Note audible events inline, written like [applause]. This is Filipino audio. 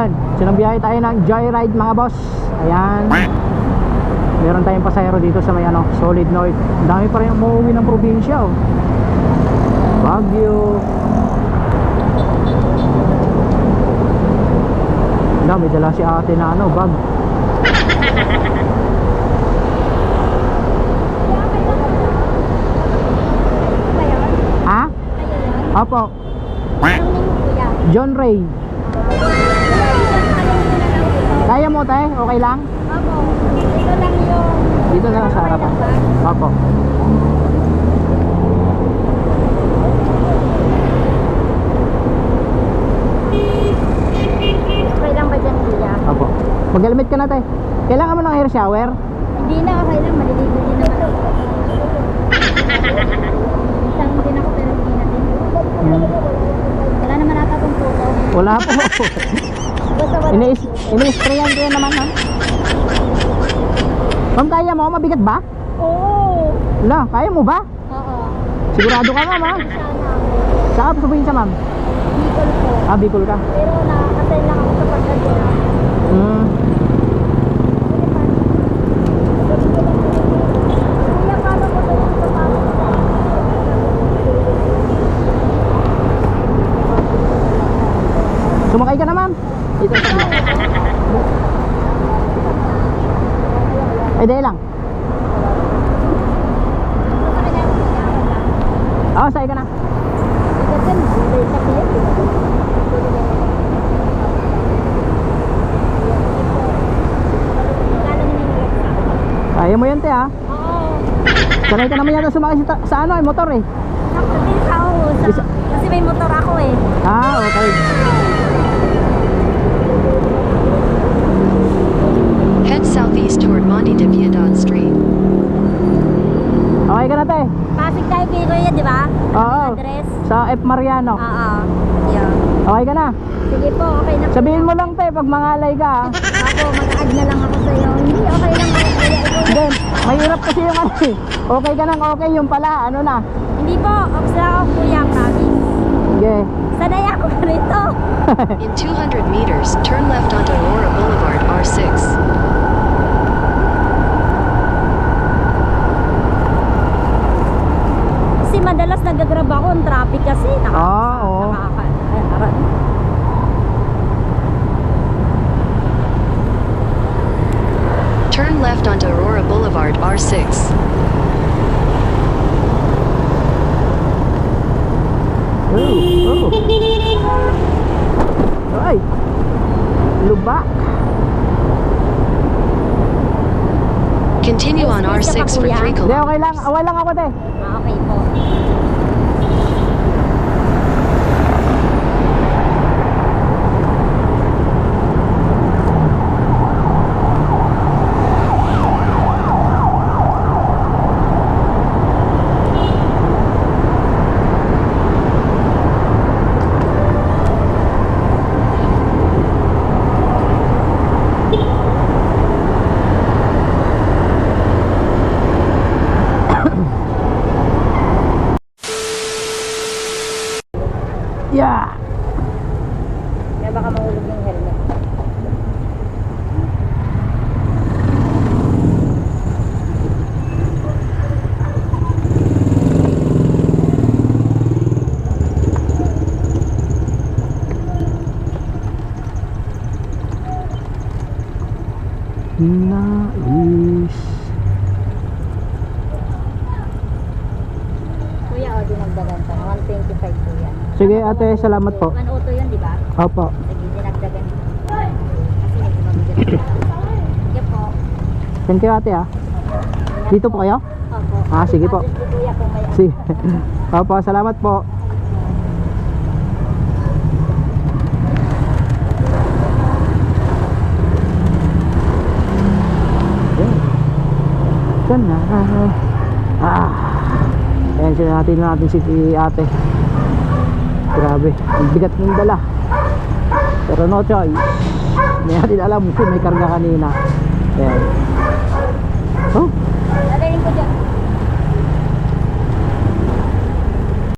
Yan, sinambiyahe tayo ng joyride mga boss. Ayan. Meron tayong pasahero dito sa may ano, Solid North. Ang dami pa rin umuwi ng probinsya oh. Baguio. May dala si ate na ano, bag. Ha? Opo? John Ray. Kaya mo te? Okay lang? Opo. Ito lang yung... Dito na sa harapan. Opo. Okay lang ba dyan kuya? Opo. Ka na te. Kailangan mo ng air shower? Hindi na, okay lang. Maliligo din naman. Isang din ako pero hindi na din. Hmm. Wala naman ata itong photo. Wala po. [laughs] Ini-sprayan ko naman ha. Ma'am, kaya mo? Mabigat ba? Oo. Wala, kaya mo ba? Oo. Sigurado ka ma'am ha? Sana. Saan ka sabihin sa ma'am? Bicol po. Ah, Bicol ka. Pero na-assign lang ako sa Pasadena. Hmm. Kuya, paano ko ito yung papasok sa Sumakay ka na ma'am. Sa dahil lang. Oo, sakay ka na. Kaya mo yan te ha. Sanay ka naman yata sumakay sa, sa ano eh, motor eh. Isa- Kasi may motor ako eh. Ah, okay. Kuya, di ba? Oo. Address? Sa F. Mariano. Oo. Yun. Okay ka na. Sige po, okay na po. Sabihin mo lang te pag mangalay ka ha. Ako, mag-add na lang ako sa'yo. Hindi, okay lang. Kuya, ikaw. Hindi, mahirap kasi yung ano eh. Okay ka nang okay, yung pala, ano na. Hindi po, obs na ako kuya, promise. Sige. Sanay ako [laughs] rito. [laughs] In 200 meters, turn left onto Aurora Boulevard R6. Kasi madalas nagagrab ako, ang traffic kasi. Nakaka- Ah, oo. nakaka-. Turn left onto Aurora Boulevard R6. Oh, oh. Ay. Lubak. Continue on R6 for 3 Hindi, okay kilometers. lang. Awal lang ako te. Ah, okay po. Yeah. Kaya baka mahulog yung helmet. Nais. Kuya, o, dinagdagan pa. 125 po yan. Sige ate, salamat po. One auto yun, di ba? Opo. Sige, dinagdagan. Kasi medyo mabigat. Sige po. Thank you ate ah. Dito po kayo? Opo. Ah, sige po. Kuya kung may Sige. [laughs] Opo, salamat po. Yan na. Ah. Ayan, sila natin si ate. Grabe. Bigat ng dala. Pero no choice. Hindi natin alam kung may karga kanina. Ayan. Oh,